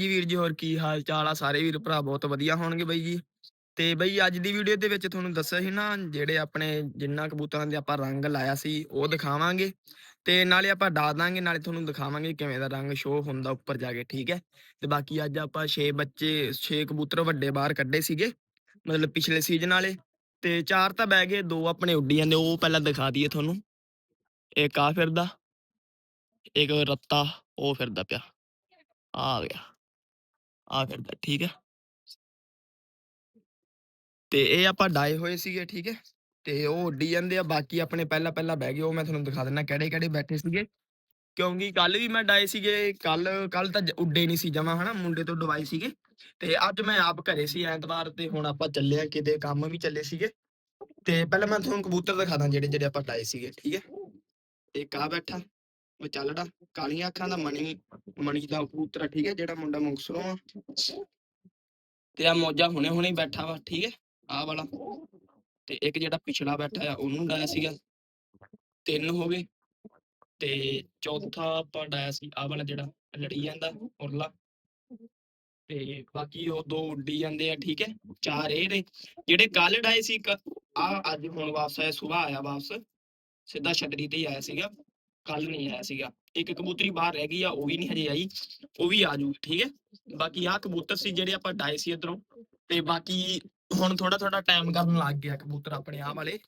ਜੀ ਵੀਰ ਜੀ, ਹੋਰ ਕੀ ਹਾਲ ਚਾਲ ਆ? ਸਾਰੇ ਵੀਰ ਭਰਾ ਬਹੁਤ ਵਧੀਆ ਹੋਣਗੇ ਬਈ ਜੀ। ਤੇ ਬਈ ਅੱਜ ਦੀ ਵੀਡੀਓ ਦੇ ਵਿੱਚ ਤੁਹਾਨੂੰ ਦੱਸਿਆ ਸੀ ਨਾ, ਜਿਹੜੇ ਆਪਣੇ ਜਿੰਨਾ ਕਬੂਤਰਾਂ ਦੇ ਆਪਾਂ ਰੰਗ ਲਾਇਆ ਸੀ, ਉਹ ਦਿਖਾਵਾਂਗੇ। ਤੇ ਨਾਲੇ ਆਪਾਂ ਡਾ ਦਾਂਗੇ, ਨਾਲੇ ਤੁਹਾਨੂੰ ਦਿਖਾਵਾਂਗੇ ਕਿਵੇਂ ਦਾ ਰੰਗ ਸ਼ੋਅ ਹੁੰਦਾ ਉੱਪਰ ਜਾ ਕੇ, ਠੀਕ ਹੈ? ਤੇ ਬਾਕੀ ਅੱਜ ਆਪਾਂ 6 ਬੱਚੇ 6 ਕਬੂਤਰ ਵੱਡੇ ਬਾਹਰ ਕੱਢੇ ਸੀਗੇ, ਮਤਲਬ ਪਿਛਲੇ ਸੀਜ਼ਨ ਵਾਲੇ। ਤੇ ਚਾਰ ਤਾਂ ਬਹਿ ਗਏ, ਦੋ ਆਪਣੇ ਉੱਡੀ ਜਾਂਦੇ ਉਹ ਪਹਿਲਾਂ ਦਿਖਾ ਦਈਏ ਤੁਹਾਨੂੰ। ਇੱਕ ਆ ਫਿਰਦਾ, ਇੱਕ ਰੱਤਾ, ਉਹ ਫਿਰਦਾ ਪਿਆ। ਆ ਗਿਆ। ਆ ਫਿਰਦਾ, ਠੀਕ ਹੈ। ਤੇ ਇਹ ਆਪਾਂ ਡਾਏ ਹੋਏ ਸੀਗੇ, ਠੀਕ ਹੈ। ਤੇ ਉਹ ਉੱਡੀ ਜਾਂਦੇ ਆ, ਬਾਕੀ ਆਪਣੇ ਪਹਿਲਾਂ ਪਹਿਲਾਂ ਬਹਿ ਗਏ, ਉਹ ਮੈਂ ਤੁਹਾਨੂੰ ਦਿਖਾ ਦਿੰਦਾ ਕਿਹੜੇ ਕਿਹੜੇ ਬੈਠੇ ਸੀਗੇ। ਕਿਉਂਕਿ ਕੱਲ ਵੀ ਮੈਂ ਡਾਏ ਸੀਗੇ ਕੱਲ ਕੱਲ ਤਾਂ ਉੱਡੇ ਨਹੀਂ ਸੀ ਜਮਾ, ਹਨਾ, ਮੁੰਡੇ ਤੋਂ ਡਵਾਈ ਸੀਗੇ। ਤੇ ਅੱਜ ਮੈਂ ਆਪ ਘਰੇ ਸੀ ਐਤਵਾਰ ਤੇ, ਹੁਣ ਆਪਾਂ ਚੱਲੇ ਆ ਕਿਤੇ, ਕੰਮ ਵੀ ਚੱਲੇ ਸੀਗੇ। ਤੇ ਪਹਿਲਾਂ ਮੈਂ ਤੁਹਾਨੂੰ ਕਬੂਤਰ ਦਿਖਾਦਾ ਜਿਹੜੇ ਜਿਹੜੇ ਆਪਾਂ ਡਾਏ ਸੀਗੇ, ਠੀਕ ਹੈ। ਇੱਕ ਆ ਬੈਠਾ। ਉਹ ਚੱਲੜਾ ਕਾਲੀਆਂ ਅੱਖਾਂ ਦਾ ਮਣੀ ਮਣੀ ਦਾ ਕਬੂਤਰ ਆ, ਠੀਕ ਹੈ ਜਿਹੜਾ ਮੁੰਡਾ ਮੁਕਸਰੋਂ ਆ। ਤੇ ਆ ਹੁਣੇ ਹੁਣੇ ਬੈਠਾ ਵਾ ਠੀਕ ਹੈ ਆਹ ਵਾਲਾ। ਤੇ ਇੱਕ ਜਿਹੜਾ ਪਿਛਲਾ ਬੈਠਾ ਆ ਉਹਨੂੰ ਡਾਇਆ ਸੀਗਾ। ਤਿੰਨ ਹੋ ਗਏ। ਤੇ ਚੌਥਾ ਆਪਾਂ ਡਾਇਆ ਸੀ ਆਹ ਵਾਲਾ ਜਿਹੜਾ ਲੜੀ ਜਾਂਦਾ ਉਰਲਾ। ਤੇ ਬਾਕੀ ਉਹ ਦੋ ਉੱਡੀ ਜਾਂਦੇ ਆ ਠੀਕ ਹੈ ਚਾਰ ਇਹ ਨੇ। ਜਿਹੜੇ ਕੱਲ ਡਾਏ ਸੀ ਆ ਅੱਜ ਹੁਣ ਵਾਪਸ ਆਇਆ ਸਵੇਰ ਆਇਆ ਵਾਪਸ ਸਿੱਧਾ ਛਤਰੀ ਤੇ ਹੀ ਆਇਆ ਸੀਗਾ। ਕੱਲ ਨਹੀਂ ਆਇਆ ਸੀਗਾ। ਇੱਕ ਕਬੂਤਰੀ ਬਾਹਰ ਰਹਿ ਗਈ ਆ, ਉਹ ਵੀ ਨਹੀਂ ਹਜੇ ਆਈ, ਉਹ ਵੀ ਆ ਜੂ, ਠੀਕ ਹੈ? ਬਾਕੀ ਆਹ ਕਬੂਤਰ ਸੀ ਜਿਹੜੇ ਆਪਾਂ ਡਾਏ ਸੀ ਇਧਰੋਂ, ਤੇ ਬਾਕੀ ਹੁਣ ਥੋੜਾ ਥੋੜਾ ਟਾਈਮ ਕਰਨ ਲੱਗ ਗਿਆ ਕਬੂਤਰ ਆਪਣੇ ਆਹ ਵਾਲੇ,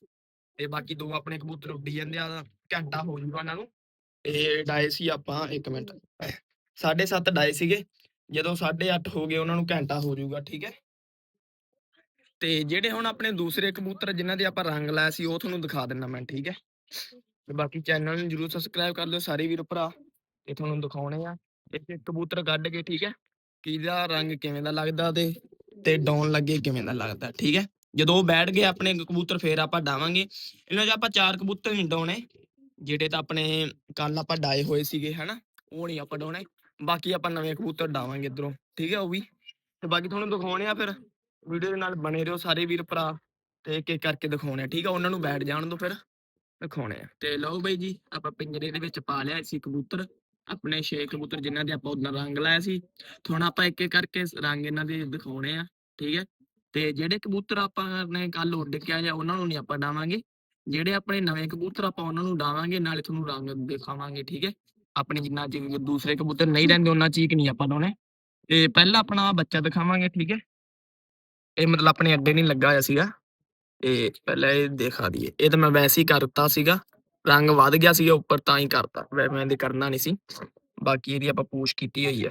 ਤੇ ਬਾਕੀ ਦੋ ਆਪਣੇ ਕਬੂਤਰ ਉੱਡੀ ਜਾਂਦੇ ਆ, ਘੰਟਾ ਹੋ ਜੂਗਾ ਇਹਨਾਂ ਨੂੰ, ਤੇ ਡਾਏ ਸੀ ਆਪਾਂ 1 ਮਿੰਟ। 7:30 ਡਾਏ ਸੀਗੇ, ਜਦੋਂ 8:30 ਹੋ ਗਏ ਉਹਨਾਂ ਨੂੰ ਘੰਟਾ ਹੋ ਜਾਊਗਾ ਠੀਕ ਹੈ? ਤੇ ਜਿਹੜੇ ਹੁਣ ਆਪਣੇ ਦੂਸਰੇ ਕਬੂਤਰ ਜਿਨ੍ਹਾਂ ਦੇ ਆਪਾਂ ਰੰਗ ਲਾਇਆ ਸੀ, ਉਹ ਤੁਹਾਨੂੰ ਦਿਖਾ ਦਿੰਦਾ ਮੈਂ, ਠੀਕ ਹੈ? ਤੇ ਬਾਕੀ ਚੈਨਲ ਨੂੰ ਜਰੂਰ ਸਬਸਕ੍ਰਾਈਬ ਕਰ ਲਿਓ ਸਾਰੇ ਵੀਰ ਭਰਾ, ਤੇ ਤੁਹਾਨੂੰ ਦਿਖਾਉਣੇ ਆ। ਇੱਕ ਕਬੂਤਰ ਕੱਢ ਕੇ, ਠੀਕ ਹੈ? ਕਿਹਦਾ ਰੰਗ ਕਿਵੇਂ ਦਾ ਲੱਗਦਾ ਤੇ ਤੇ ਡਾਉਣ ਲੱਗੇ ਕਿਵੇਂ ਦਾ ਲੱਗਦਾ, ਠੀਕ ਹੈ? ਜਦੋਂ ਉਹ ਬੈਠ ਗਏ ਆਪਣੇ ਕਬੂਤਰ ਫੇਰ ਆਪਾਂ ਡਾਵਾਂਗੇ। ਇਹਨਾਂ 'ਚ ਆਪਾਂ ਚਾਰ ਕਬੂਤਰ ਨਹੀਂ ਡਾਉਣੇ, ਜਿਹੜੇ ਤਾਂ ਆਪਣੇ ਕੱਲ ਆਪਾਂ ਡਾਏ ਹੋਏ ਸੀਗੇ, ਹਨਾ? ਉਹ ਨਹੀਂ ਆਪਾਂ ਡਾਉਣੇ। ਬਾਕੀ ਆਪਾਂ ਨਵੇਂ ਕਬੂਤਰ ਡਾਵਾਂਗੇ ਇਧਰੋਂ, ਠੀਕ ਹੈ ਉਹ ਵੀ? ਤੇ ਬਾਕੀ ਤੁਹਾਨੂੰ ਦਿਖਾਉਣੇ ਆ ਫਿਰ, ਵੀਡੀਓ ਦੇ ਨਾਲ ਬਣੇ ਰਹੋ ਸਾਰੇ ਵੀਰ ਭਰਾ, ਤੇ ਇੱਕ ਇੱਕ ਕਰਕੇ ਦਿਖਾਉਣੇ ਆ, ਠੀਕ ਆ ਉਹਨਾਂ ਨੂੰ ਬੈਠ ਜਾਣ ਦੋ ਫਿਰ। ਦਿਖਾਉਣੇ ਆ। ਤੇ ਲਓ ਬਈ ਜੀ, ਆਪਾਂ ਪਿੰਜਰੇ ਦੇ ਵਿੱਚ ਪਾ ਲਿਆ ਸੀ ਕਬੂਤਰ। ਆਪਣੇ ਛੇ ਕਬੂਤਰ ਜਿਨ੍ਹਾਂ ਦੇ ਆਪਾਂ ਉਹਨਾਂ ਰੰਗ ਲਾਇਆ ਸੀ। ਹੁਣ ਆਪਾਂ ਇੱਕ ਇੱਕ ਕਰਕੇ ਰੰਗ ਇਹਨਾਂ ਦੇ ਦਿਖਾਉਣੇ ਆ, ਠੀਕ ਹੈ? ਤੇ ਜਿਹੜੇ ਕਬੂਤਰ ਆਪਾਂ ਨੇ ਕੱਲ ਉੱਡ ਕੇ ਆਏ ਆ, ਉਹਨਾਂ ਨੂੰ ਨਹੀਂ ਆਪਾਂ ਡਾਵਾਂਗੇ। ਜਿਹੜੇ ਆਪਣੇ ਨਵੇਂ ਕਬੂਤਰ ਆਪਾਂ ਉਹਨਾਂ ਨੂੰ ਡਾਵਾਂਗੇ, ਨਾਲੇ ਤੁਹਾਨੂੰ ਰੰਗ ਦਿਖਾਵਾਂਗੇ, ਠੀਕ ਹੈ? ਆਪਣੇ ਜਿੰਨਾ ਚ ਦੂਸਰੇ ਕਬੂਤਰ ਨਹੀਂ ਰਹਿੰਦੇ, ਉਹਨਾਂ ਚੀਕ ਨਹੀਂ ਆਪਾਂ ਡਾਉਣੇ। ਤੇ ਪਹਿਲਾਂ ਆਪਣਾ ਬੱਚਾ ਦਿਖਾਵਾਂਗੇ, ਠੀਕ ਹੈ? ਇਹ ਮਤਲਬ ਆਪਣੇ ਅੱਡੇ ਨਹੀਂ ਲੱਗਾ ਹੋਇਆ ਸੀਗਾ। ਤੇ ਪਹਿਲਾਂ ਇਹ ਦਿਖਾ ਦਈਏ। ਇਹ ਤਾਂ ਮੈਂ ਵੈਸੇ ਹੀ ਕਰਤਾ ਸੀਗਾ। ਰੰਗ ਵੱਧ ਗਿਆ ਸੀਗਾ, ਉੱਪਰ ਤਾਂ ਹੀ ਕਰਤਾ। ਵੈ, ਮੈਂ ਇਹਦੇ ਕਰਨਾ ਨਹੀਂ ਸੀ। ਬਾਕੀ ਇਹਦੀ ਆਪਾਂ ਪੂਛ ਕੀਤੀ ਹੋਈ ਆ।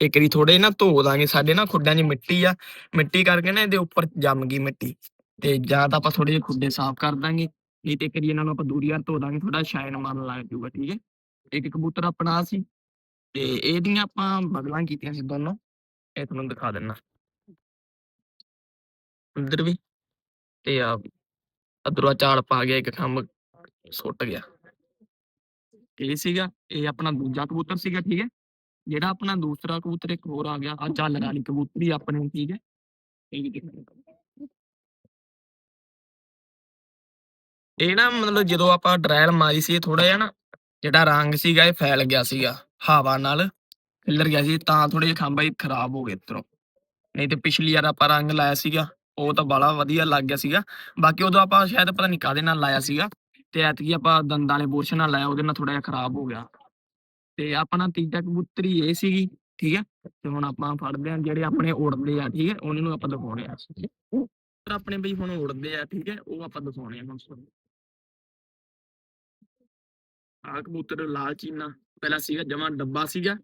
ਇੱਕ ਵਾਰੀ ਥੋੜੇ ਨਾ ਧੋ ਦਾਂਗੇ। ਸਾਡੇ ਨਾ ਖੁੱਡਾਂ 'ਚ ਮਿੱਟੀ ਆ। ਮਿੱਟੀ ਕਰਕੇ ਨਾ ਇਹਦੇ ਉੱਪਰ ਜੰਮ ਗਈ ਮਿੱਟੀ। ਤੇ ਜਾਂ ਤਾਂ ਆਪਾਂ ਥੋੜੇ ਜਿਹੇ ਖੁੱਡੇ ਸਾਫ਼ ਕਰ ਦਾਂਗੇ। ਨਹੀਂ ਤੇ ਕਰੀ ਇਹਨਾਂ ਨੂੰ ਆਪਾਂ ਦੂਰੀ ਯਾਰ ਧੋ ਦਾਂਗੇ। ਥੋੜਾ ਸ਼ਾਈਨ ਮਾਰਨ ਲੱਗ ਜੂਗਾ ਠੀਕ ਹੈ? ਇੱਕ ਕਬੂਤਰ ਆਪਣਾ ਆਹ ਸੀ। ਤੇ ਇਹਦੀਆਂ ਆਪਾਂ ਬਦਲਾਂ ਕੀਤੀਆਂ ਸੀ ਦੋਨੋਂ। ਇਹ ਤੁਹਾਨੂੰ ਦਿਖਾ ਦਿੰਨਾ ਅੰਦਰ ਵੀ ਤੇ ਆ ਅਦਰਵਾ ਚਾਲ ਪਾ ਗਿਆ ਇੱਕ ਖੰਭ ਸੁੱਟ ਗਿਆ। ਇਹ ਸੀਗਾ, ਇਹ ਆਪਣਾ ਦੂਜਾ ਕਬੂਤਰ ਸੀਗਾ, ਠੀਕ ਹੈ? ਜਿਹੜਾ ਆਪਣਾ ਦੂਸਰਾ ਕਬੂਤਰ ਇੱਕ ਹੋਰ ਆ ਗਿਆ ਆ ਚੱਲ ਵਾਲੀ ਕਬੂਤਰੀ ਆਪਣੀ ਠੀਕ ਹੈ? ਇਹ ਵੀ ਦੇਖੋ। ਇਹ ਨਾ ਮਤਲਬ ਜਦੋਂ ਆਪਾਂ ਡਰਾਇਲ ਮਾਰੀ ਸੀ ਥੋੜਾ ਜਿਹਾ ਨਾ, ਜਿਹੜਾ ਰੰਗ ਸੀਗਾ, ਇਹ ਫੈਲ ਗਿਆ ਸੀਗਾ, ਹਵਾ ਨਾਲ, ਖਿਲਰ ਗਿਆ ਸੀ, ਤਾਂ ਥੋੜੇ ਜਿਹਾ ਖੰਭ ਇਹ ਖਰਾਬ ਹੋ ਗਏ ਇੱਧਰੋਂ। ਨਹੀਂ ਤੇ ਪਿਛਲੀ ਵਾਰ ਆਪਾਂ ਰੰਗ ਲਾਇਆ ਸੀਗਾ ਉਹ ਤਾਂ ਬੜਾ ਵਧੀਆ ਲੱਗ ਗਿਆ ਸੀਗਾ। ਬਾਕੀ ਉਦੋਂ ਆਪਾਂ ਸ਼ਾਇਦ ਪਤਾ ਨਹੀਂ ਕਾਦੇ ਨਾਲ ਲਾਇਆ ਸੀਗਾ। ਤੇ ਐਤਕੀ ਆਪਾਂ ਦੰਦਾਂ ਵਾਲੇ ਬੁਰਸ਼ ਨਾਲ ਲਾਇਆ, ਉਹਦੇ ਨਾਲ ਥੋੜਾ ਜਿਹਾ ਖਰਾਬ ਹੋ ਗਿਆ। ਤੇ ਆਪਣਾ ਤੀਜਾ ਕਬੂਤਰੀ ਇਹ ਸੀਗੀ, ਠੀਕ ਹੈ? ਤੇ ਹੁਣ ਆਪਾਂ ਫੜਦੇ ਆ ਜਿਹੜੇ ਆਪਣੇ ਉੜਦੇ ਆ, ਠੀਕ ਹੈ? ਉਹਨਾਂ ਨੂੰ ਆਪਾਂ ਦਿਖਾਉਣੇ ਆ। ਕਬੂਤਰ ਆਪਣੇ ਬਈ ਹੁਣ ਉੜਦੇ ਆ, ਠੀਕ ਹੈ? ਉਹ ਆਪਾਂ ਦਿਖਾਉਣੇ ਆ ਹੁਣ ਤੁਹਾਨੂੰ। ਆਹ ਕਬੂਤਰ ਲਾਲ ਚੀਨਾ, ਪਹਿਲਾਂ ਸੀਗਾ ਜਮਾ ਡੱਬਾ ਸੀਗਾ।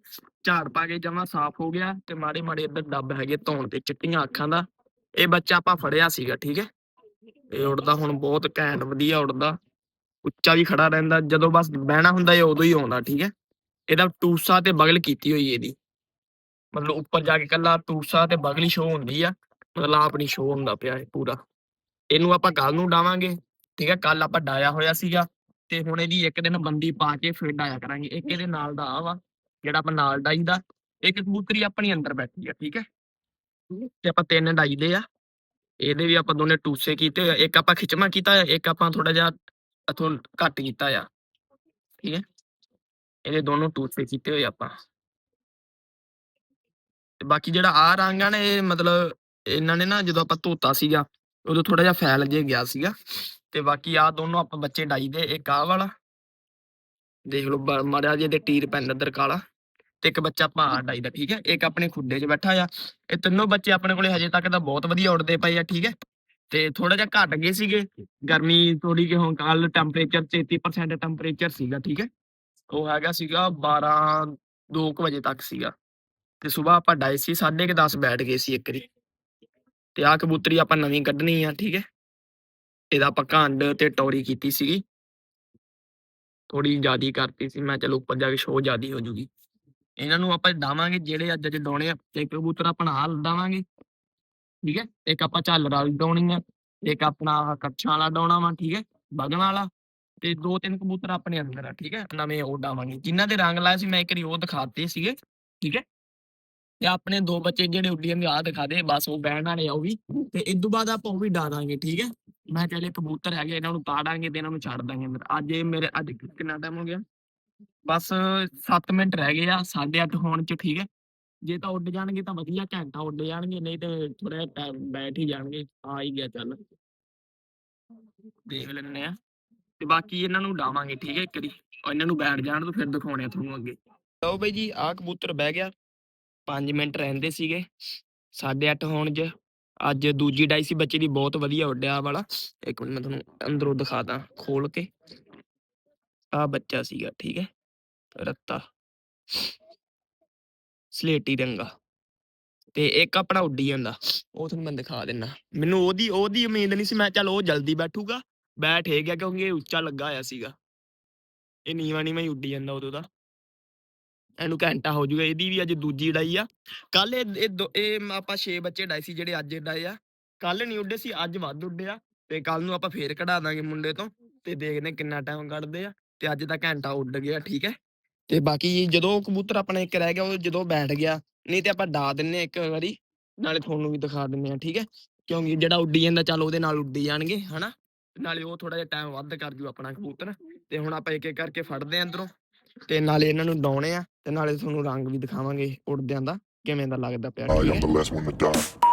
ਝਾੜ ਪਾ ਕੇ ਜਮਾ ਸਾਫ਼ ਹੋ ਗਿਆ ਤੇ ਮਾੜੇ ਮਾੜੇ ਇੱਧਰ ਡੱਬ ਹੈਗੇ ਧੌਣ ਤੇ, ਚਿੱਟੀਆਂ ਅੱਖਾਂ ਦਾ। ਇਹ ਬੱਚਾ ਆਪਾਂ ਫੜਿਆ ਸੀਗਾ, ਠੀਕ ਹੈ? ਇਹ ਉੜਦਾ ਹੁਣ ਬਹੁਤ ਘੈਂਟ, ਵਧੀਆ ਉੜਦਾ ਉੱਚਾ ਵੀ ਖੜਾ ਰਹਿੰਦਾ, ਜਦੋਂ ਬਸ ਬਹਿਣਾ ਹੁੰਦਾ ਇਹ ਉਦੋਂ ਹੀ ਆਉਂਦਾ, ਠੀਕ ਹੈ? ਇਹਦਾ ਟੂਸਾ ਤੇ ਬਗਲ ਕੀਤੀ ਹੋਈ ਇਹਦੀ। ਮਤਲਬ ਉੱਪਰ ਜਾ ਕੇ ਕੱਲਾ ਟੂਸਾ ਤੇ ਬਗਲ ਹੀ ਸ਼ੋ ਹੁੰਦੀ ਆ, ਮਤਲਬ ਆਪਣੀ ਨਹੀਂ ਸ਼ੋ ਹੁੰਦਾ ਪਿਆ ਇਹ ਪੂਰਾ। ਇਹਨੂੰ ਆਪਾਂ ਕੱਲ ਨੂੰ ਡਾਵਾਂਗੇ ਠੀਕ ਹੈ? ਕੱਲ ਆਪਾਂ ਡਾਇਆ ਹੋਇਆ ਸੀਗਾ, ਤੇ ਹੁਣ ਇਹਦੀ ਇੱਕ ਦਿਨ ਬੰਦੀ ਪਾ ਕੇ ਫਿਰ ਡਾਇਆ ਕਰਾਂਗੇ। ਇੱਕ ਇਹਦੇ ਨਾਲ ਦਾ ਆ ਵਾ, ਜਿਹੜਾ ਆਪਾਂ ਨਾਲ ਡਾਈਦਾ, ਇੱਕ ਕਬੂਤਰੀ ਆਪਣੀ ਅੰਦਰ ਬੈਠੀ ਆ, ਠੀਕ ਹੈ? ਤੇ ਆਪਾਂ ਤਿੰਨ ਡਾਈਦੇ ਆ। ਇਹਦੇ ਵੀ ਆਪਾਂ ਦੋਨੇ ਟੂਸੇ ਕੀਤੇ ਆ। ਇੱਕ ਆਪਾਂ ਖਿਚਮਾ ਕੀਤਾ ਹੋਇਆ, ਇੱਕ ਆਪਾਂ ਥੋੜਾ ਜਿਹਾ ਇਥੋਂ ਘੱਟ ਕੀਤਾ ਆ ਠੀਕ ਹੈ? ਇਹਦੇ ਦੋਨੋਂ ਟੂਥੇ ਕੀਤੇ ਹੋਏ ਆਪਾਂ। ਤੇ ਬਾਕੀ ਜਿਹੜਾ ਆ ਰੰਗ ਆ ਨਾ, ਇਹ ਮਤਲਬ ਇਹਨਾਂ ਨੇ ਨਾ ਜਦੋਂ ਆਪਾਂ ਧੋਤਾ ਸੀਗਾ, ਉਦੋਂ ਥੋੜਾ ਜਿਹਾ ਫੈਲ ਜੇ ਗਿਆ ਸੀਗਾ। ਤੇ ਬਾਕੀ ਆ ਦੋਨੋਂ ਆਪਾਂ ਬੱਚੇ ਡਾਈ ਦੇ, ਇੱਕ ਆਹ ਵਾਲਾ। ਦੇਖ ਲਓ ਮਾੜਾ ਜੇ ਦੇ ਟੀਰ ਪੈਂਦਾ ਇੱਧਰ ਕਾਲਾ ਤੇ ਇੱਕ ਬੱਚਾ ਆਪਾਂ ਡਾਈ ਦਾ, ਠੀਕ ਹੈ? ਇੱਕ ਆਪਣੇ ਖੁੱਡੇ 'ਚ ਬੈਠਾ ਆ। ਇਹ ਤਿੰਨੋਂ ਬੱਚੇ ਆਪਣੇ ਕੋਲੇ ਹਜੇ ਤੱਕ ਤਾਂ ਬਹੁਤ ਵਧੀਆ ਉੱਡਦੇ ਪਏ ਆ, ਠੀਕ ਹੈ? ਤੇ ਥੋੜਾ ਜਿਹਾ ਘਟ ਗਏ ਸੀਗੇ। ਗਰਮੀ ਥੋੜੀ ਜਿਹੀ ਹੁਣ ਕੱਲ ਟੈਂਪਰੇਚਰ 33% ਟੈਂਪਰੇਚਰ ਸੀਗਾ, ਠੀਕ ਹੈ? ਉਹ ਹੈਗਾ ਸੀਗਾ 12 2 ਵਜੇ ਤੱਕ ਸੀਗਾ। ਤੇ ਸਵੇਰ ਆਪਾਂ ਡਾਈ ਸੀ 10:30 ਬੈਠ ਗਏ ਸੀ ਇੱਕ ਵਾਰੀ। ਤੇ ਆ ਕਬੂਤਰੀ ਆਪਾਂ ਨਵੀਂ ਕੱਢਣੀ ਆ, ਠੀਕ ਹੈ? ਇਹਦਾ ਆਪਾਂ ਘੰਡ ਤੇ ਟੌਰੀ ਕੀਤੀ ਸੀਗੀ। ਥੋੜੀ ਜਿਆਦੀ ਕਰਤੀ ਸੀ, ਮੈਂ ਚਲੋ ਉੱਪਰ ਜਾ ਕੇ ਸ਼ੋਅ ਜਿਆਦੀ ਹੋ ਜੂਗੀ। ਇਹਨਾਂ ਨੂੰ ਆਪਾਂ ਡਾਵਾਂਗੇ ਜਿਹੜੇ ਅੱਜ ਅੱਜ ਡਾਉਣੇ ਆ, ਤੇ ਕਬੂਤਰ ਆਪਣਾ ਹਾਲ ਡਾਵਾਂਗੇ ਠੀਕ ਹੈ? ਇੱਕ ਆਪਾਂ ਝਾਲਰ ਵਾਲੀ ਡਾਉਣੀ ਆ, ਇੱਕ ਆਪਣਾ ਕੱਛਾਂ ਵਾਲਾ ਡਾਉਣਾ ਵਾ, ਠੀਕ ਹੈ? ਬਗਨ ਵਾਲਾ, ਤੇ ਦੋ ਤਿੰਨ ਕਬੂਤਰ ਆਪਣੇ ਅੰਦਰ ਆ, ਠੀਕ ਹੈ? ਨਵੇਂ ਉਹ ਡਾਵਾਂਗੇ। ਜਿਨ੍ਹਾਂ ਦੇ ਰੰਗ ਲਾਏ ਸੀ, ਮੈਂ ਇੱਕ ਵਾਰੀ ਉਹ ਦਿਖਾਤੇ ਸੀਗੇ, ਠੀਕ ਹੈ? ਤੇ ਆਪਣੇ ਦੋ ਬੱਚੇ ਜਿਹੜੇ ਉੱਡੀਆਂ ਦੇ ਆ ਦਿਖਾ ਦੇ, ਬਸ ਉਹ ਬਹਿਣ ਵਾਲੇ ਆ ਉਹ ਵੀ। ਤੇ ਇਸ ਤੋਂ ਬਾਅਦ ਆਪਾਂ ਉਹ ਵੀ ਡਾ ਦਾਂਗੇ, ਠੀਕ ਹੈ? ਮੈਂ ਚੱਲੇ ਕਬੂਤਰ ਹੈਗੇ, ਇਹਨਾਂ ਨੂੰ ਤਾੜਾਂਗੇ ਤੇ ਇਹਨਾਂ ਨੂੰ ਛੱਡ ਦਾਂਗੇ ਅੰਦਰ। ਅੱਜ ਇਹ ਮੇਰੇ, ਅੱਜ ਕਿੰਨਾ ਟਾਈਮ ਹੋ ਗਿਆ? ਬਸ 7 ਮਿੰਟ ਰਹਿ ਗਏ ਆ 8:30 ਹੋਣ ਚ ਠੀਕ ਹੈ। ਜੇ ਤਾਂ ਉੱਡ ਜਾਣਗੇ ਤਾਂ ਵਧੀਆ, ਘੰਟਾ ਉੱਡ ਜਾਣਗੇ, ਨਹੀਂ ਤੇ ਥੋੜਾ ਟਾਈਮ ਬੈਠ ਹੀ ਜਾਣਗੇ, ਆ ਹੀ ਗਿਆ ਚੱਲ। ਦੇਖ ਲੈਣੇ ਆ ਤੇ ਬਾਕੀ ਇਹਨਾਂ ਨੂੰ ਡਾਵਾਂਗੇ ਠੀਕ ਹੈ, ਇੱਕ ਇਹਨਾਂ ਨੂੰ ਬੈਠ ਜਾਣ ਤੋਂ ਫਿਰ ਦਿਖਾਉਣੇ ਆ ਤੁਹਾਨੂੰ ਅੱਗੇ। ਲਓ ਬਈ ਜੀ, ਆਹ ਕਬੂਤਰ ਬਹਿ ਗਿਆ। 5 ਮਿੰਟ ਰਹਿੰਦੇ ਸੀਗੇ 8:30 ਹੋਣ 'ਚ। ਅੱਜ ਦੂਜੀ ਡਾਈ ਸੀ ਬੱਚੇ ਦੀ, ਬਹੁਤ ਵਧੀਆ ਉੱਡਿਆ ਆਹ ਵਾਲਾ। ਇੱਕ ਮਿੰਟ ਮੈਂ ਤੁਹਾਨੂੰ ਅੰਦਰੋਂ ਦਿਖਾਦਾ ਖੋਲ ਕੇ। ਆ ਬੱਚਾ ਸੀਗਾ, ਠੀਕ ਹੈ। ਰੱਤਾ। ਸਲੇਟੀ ਰੰਗਾ। ਤੇ ਇੱਕ ਆਪਣਾ ਉੱਡੀ ਜਾਂਦਾ। ਉਹ ਤੁਹਾਨੂੰ ਮੈਂ ਦਿਖਾ ਦਿੰਨਾ। ਮੈਨੂੰ ਉਹਦੀ ਉਹਦੀ ਉਮੀਦ ਨਹੀਂ ਸੀ। ਮੈਂ ਚੱਲ ਉਹ ਜਲਦੀ ਬੈਠੂਗਾ। ਬੈਠ ਹੀ ਗਿਆ ਕਿਉਂਕਿ ਇਹ ਉੱਚਾ ਲੱਗਾ ਹੋਇਆ ਸੀਗਾ। ਇਹ ਨੀਵਾਂ ਨੀਵਾਂ ਹੀ ਉੱਡੀ ਜਾਂਦਾ ਉਦੋਂ ਦਾ। ਇਹਨੂੰ ਘੰਟਾ ਹੋ ਜਾਊਗਾ ਇਹਦੀ ਵੀ ਅੱਜ ਦੂਜੀ ਡਾਈ ਆ। ਕੱਲ ਇਹ ਇਹ ਆਪਾਂ 6 ਬੱਚੇ ਡਾਏ ਸੀ ਜਿਹੜੇ ਅੱਜ ਡਾਏ ਆ। ਕੱਲ ਨਹੀਂ ਉੱਡੇ ਸੀ, ਅੱਜ ਵੱਧ ਉੱਡੇ ਆ ਤੇ ਕੱਲ ਨੂੰ ਆਪਾਂ ਫੇਰ ਕਢਾ ਦਾਂਗੇ ਮੁੰਡੇ ਤੋਂ। ਤੇ ਦੇਖਦੇ ਹਾਂ ਕਿੰਨਾ ਟਾਈਮ ਕੱਢਦੇ ਆ। ਤੇ ਅੱਜ ਤਾਂ ਘੰਟਾ ਉੱਡ ਗਿਆ, ਠੀਕ ਹੈ? ਤੇ ਬਾਕੀ ਜਦੋਂ ਕਬੂਤਰ ਆਪਣਾ ਇੱਕ ਰਹਿ ਗਿਆ ਉਹ ਜਦੋਂ ਬੈਠ ਗਿਆ ਨਹੀਂ ਤੇ ਆਪਾਂ ਡਾ ਦਿੰਨੇ ਇੱਕ ਵਾਰੀ ਨਾਲੇ ਤੁਹਾਨੂੰ ਵੀ ਦਿਖਾ ਦਿੰਨੇ ਆ ਠੀਕ ਹੈ? ਕਿਉਂਕਿ ਜਿਹੜਾ ਉੱਡੀ ਜਾਂਦਾ ਚੱਲ ਉਹਦੇ ਨਾਲ ਉੱਡੀ ਜਾਣਗੇ ਹਨਾ? ਨਾਲੇ ਉਹ ਥੋੜਾ ਜਿਹਾ ਟਾਈਮ ਵੱਧ ਕਰ ਜੂ ਆਪਣਾ ਕਬੂਤਰ ਤੇ ਹੁਣ ਆਪਾਂ ਇੱਕ ਇੱਕ ਕਰਕੇ ਫੜਦੇ ਆ ਅੰਦਰੋਂ ਤੇ ਨਾਲੇ ਇਹਨਾਂ ਨੂੰ ਡਾਉਣੇ ਆ ਤੇ ਨਾਲੇ ਤੁਹਾਨੂੰ ਰੰਗ ਵੀ ਦਿਖਾਵਾਂਗੇ ਉੱਡਦਿਆਂ ਦਾ ਕਿਵੇਂ ਦਾ ਲੱਗਦਾ ਪਿਆ I ਠੀਕ am ਹੈ? the last one to die.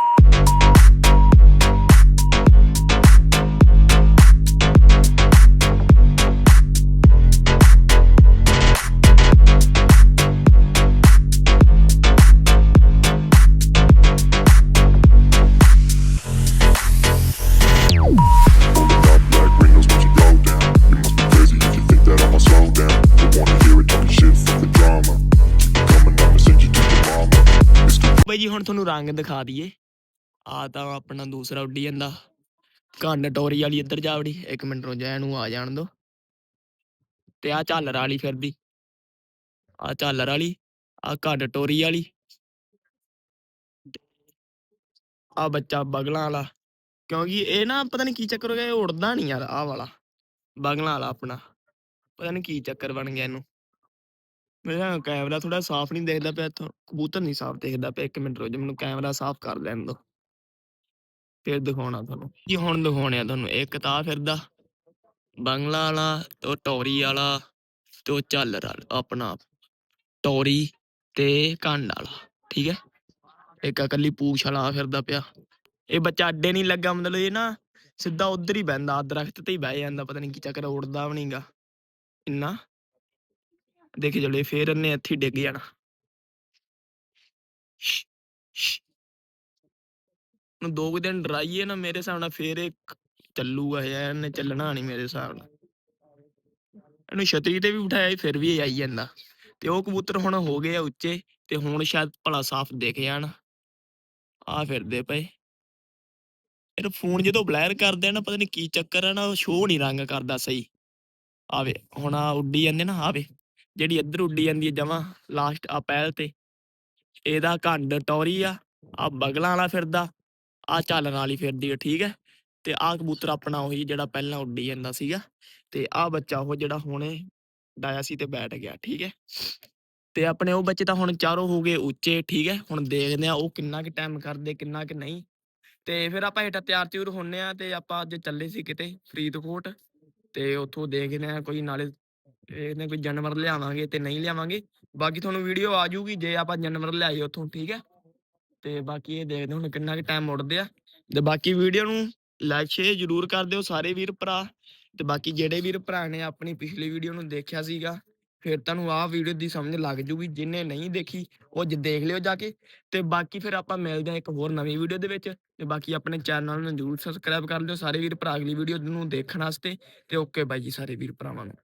ਰੰਗ ਦਿਖਾ ਦਈਏ। ਆ ਤਾਂ ਆਪਣਾ ਦੂਸਰਾ ਉੱਡੀ ਜਾਂਦਾ। ਕੰਨ ਟੋਰੀ ਵਾਲੀ ਇੱਧਰ ਜਾ ਵੜੀ। ਇੱਕ ਮਿੰਟ ਰੋ ਜਾ ਇਹਨੂੰ ਆ ਜਾਣ ਦੋ। ਤੇ ਆ ਝਾਲਰ ਵਾਲੀ ਫਿਰਦੀ। ਆ ਝਾਲਰ ਵਾਲੀ, ਆ ਕੰਨ ਟੋਰੀ ਵਾਲੀ। ਆ ਬੱਚਾ ਬਗਲਾਂ ਵਾਲਾ। ਕਿਉਂਕਿ ਇਹ ਨਾ ਪਤਾ ਨਹੀਂ ਕੀ ਚੱਕਰ ਹੋ ਗਿਆ, ਇਹ ਉੜਦਾ ਨਹੀਂ ਯਾਰ, ਆਹ ਵਾਲਾ। ਬਗਲਾਂ ਵਾਲਾ ਆਪਣਾ। ਪਤਾ ਨਹੀਂ ਕੀ ਚੱਕਰ ਬਣ ਗਿਆ ਇਹਨੂੰ। ਮੇਰਾ ਕੈਮਰਾ ਥੋੜਾ ਸਾਫ਼ ਨਹੀਂ ਦਿਖਦਾ ਪਿਆ ਇੱਥੋਂ ਕਬੂਤਰ ਨਹੀਂ ਸਾਫ਼ ਦਿਖਦਾ ਪਿਆ ਇੱਕ ਮਿੰਟ ਰੁਕ ਜਾ ਮੈਨੂੰ ਕੈਮਰਾ ਸਾਫ਼ ਕਰ ਲੈਣ ਦੋ ਫਿਰ ਦਿਖਾਉਣਾ ਤੁਹਾਨੂੰ। ਕੀ ਹੁਣ ਦਿਖਾਉਣੇ ਆ ਤੁਹਾਨੂੰ। ਇੱਕ ਤਾਂ ਆਹ ਫਿਰਦਾ ਬੰਗਲਾ ਵਾਲਾ ਤੇ ਉਹ ਟੋਰੀ ਵਾਲਾ ਤੇ ਉਹ ਝਾਲਰ ਵਾਲਾ ਆਪਣਾ ਟੋਰੀ ਤੇ ਕੰਡ ਵਾਲਾ ਠੀਕ ਹੈ? ਇੱਕ ਇਕੱਲੀ ਪੂਛ ਵਾਲਾ ਆਹ ਫਿਰਦਾ ਪਿਆ। ਇਹ ਬੱਚਾ ਅੱਡੇ ਨਹੀਂ ਲੱਗਾ ਮਤਲਬ ਇਹ ਨਾ ਸਿੱਧਾ ਉਧਰ ਹੀ ਬਹਿੰਦਾ ਦਰਖਤ ਤੇ ਹੀ ਬਹਿ ਜਾਂਦਾ ਪਤਾ ਨਹੀਂ ਕੀ ਚੱਕਰ ਆ, ਉੜਦਾ ਵੀ ਨਹੀਂਗਾ ਇੰਨਾ ਦੇਖ ਜਲੇ ਫੇਰ ਇਹਨੇ ਇੱਥੇ ਡਿੱਗ ਜਾਣਾ। ਨੂੰ ਦੋ ਕੁ ਦਿਨ ਡਰਾਈਏ ਨਾ ਮੇਰੇ ਹਿਸਾਬ ਨਾਲ ਫੇਰ ਇਹ ਚੱਲੂਗਾ ਯਾਰ, ਇਹਨੇ ਚੱਲਣਾ ਨਹੀਂ ਮੇਰੇ ਹਿਸਾਬ ਨਾਲ। ਇਹਨੂੰ ਛਤਰੀ ਤੇ ਵੀ ਬਿਠਾਇਆ ਫਿਰ ਵੀ ਇਹ ਆਈ ਜਾਂਦਾ। ਤੇ ਉਹ ਕਬੂਤਰ ਹੁਣ ਹੋ ਗਏ ਆ ਉੱਚੇ, ਤੇ ਹੁਣ ਸ਼ਾਇਦ ਭਲਾ ਸਾਫ਼ ਦਿਖ ਜਾਣ। ਆ ਫਿਰਦੇ ਪਏ। ਇਹ ਫੋਨ ਜਦੋਂ ਬਲੈਰ ਕਰਦੇ ਆ ਨਾ, ਪਤਾ ਨਹੀਂ ਕੀ ਚੱਕਰ ਆ ਨਾ ਸ਼ੋਅ ਨਹੀਂ ਰੰਗ ਕਰਦਾ ਸਹੀ। ਆਵੇ ਹੁਣ ਆ ਉੱਡੀ ਜਾਂਦੇ ਨਾ ਆਵੇ ਜਿਹੜੀ ਇੱਧਰ ਉੱਡੀ ਜਾਂਦੀ ਹੈ ਜਮਾ ਲਾਸਟ ਆ ਤੇ। ਇਹਦਾ ਕੰਡ ਟੌਰੀ ਆ ਆ ਬਗਲਾਂ ਵਾਲਾ ਫਿਰਦਾ ਆ ਝਾਲਣ ਵਾਲੀ ਫਿਰਦੀ ਹੈ ਠੀਕ ਹੈ? ਤੇ ਆ ਕਬੂਤਰ ਆਪਣਾ ਉਹੀ ਜਿਹੜਾ ਪਹਿਲਾਂ ਉੱਡੀ ਜਾਂਦਾ ਸੀਗਾ, ਤੇ ਆ ਬੱਚਾ ਉਹ ਜਿਹੜਾ ਹੁਣੇ ਡਾਇਆ ਸੀ ਤੇ ਬੈਠ ਗਿਆ, ਠੀਕ ਹੈ? ਤੇ ਆਪਣੇ ਉਹ ਬੱਚੇ ਤਾਂ ਹੁਣ ਚਾਰੋਂ ਹੋ ਗਏ ਉੱਚੇ, ਠੀਕ ਹੈ? ਹੁਣ ਦੇਖਦੇ ਆ ਉਹ ਕਿੰਨਾ ਕੁ ਟਾਈਮ ਕਰਦੇ, ਕਿੰਨਾ ਕੁ ਨਹੀਂ। ਤੇ ਫਿਰ ਆਪਾਂ ਹੇਠਾਂ ਤਿਆਰ ਤਿਉਰ ਹੁੰਨੇ ਆ ਤੇ ਆਪਾਂ ਅੱਜ ਚੱਲੇ ਸੀ ਕਿਤੇ ਫਰੀਦਕੋਟ, ਤੇ ਉੱਥੋਂ ਦੇਖਦੇ ਆ ਕੋਈ ਨਾਲੇ ਇਹਨੇ ਕੋਈ ਜਾਨਵਰ ਲਿਆਵਾਂਗੇ ਤੇ ਨਹੀਂ ਲਿਆਵਾਂਗੇ। ਬਾਕੀ ਤੁਹਾਨੂੰ ਵੀਡੀਓ ਆ ਜੂਗੀ ਜੇ ਆਪਾਂ ਜਾਨਵਰ ਲਿਆਏ ਉੱਥੋਂ, ਠੀਕ ਹੈ? ਤੇ ਬਾਕੀ ਇਹ ਦੇਖਦੇ ਹੁਣ ਕਿੰਨਾ ਕੁ ਟਾਈਮ ਮੁੜਦੇ ਆ। ਤੇ ਬਾਕੀ ਵੀਡੀਓ ਨੂੰ ਲਾਈਕ ਸ਼ੇਅਰ ਜਰੂਰ ਕਰ ਦਿਓ ਸਾਰੇ ਵੀਰ ਭਰਾ। ਤੇ ਬਾਕੀ ਜਿਹੜੇ ਵੀਰ ਭਰਾ ਨੇ ਆਪਣੀ ਪਿਛਲੀ ਵੀਡੀਓ ਨੂੰ ਦੇਖਿਆ ਸੀਗਾ, ਫਿਰ ਤੁਹਾਨੂੰ ਆਹ ਵੀਡੀਓ ਦੀ ਸਮਝ ਲੱਗ ਜੂਗੀ। ਜਿਨੇ ਨਹੀਂ ਦੇਖੀ, ਉਹ ਜ ਦੇਖ ਲਿਓ ਜਾ ਕੇ। ਤੇ ਬਾਕੀ ਫਿਰ ਆਪਾਂ ਮਿਲਦੇ ਹਾਂ ਇੱਕ ਹੋਰ ਨਵੀਂ ਵੀਡੀਓ ਦੇ ਵਿੱਚ। ਤੇ ਬਾਕੀ ਆਪਣੇ ਚੈਨਲ ਨੂੰ ਜਰੂਰ ਸਬਸਕ੍ਰਾਈਬ ਕਰ ਲਿਓ। ਸਾਰੇ ਵੀਰ ਭਰਾ ਅਗਲੀ ਵੀਡੀਓ ਨੂੰ ਦੇਖਣ ਵਾਸਤੇ। ਤੇ ਓਕੇ ਬਾਈ ਜੀ, ਸਾਰੇ ਵੀਰ ਭਰਾਵਾਂ ਨੂੰ।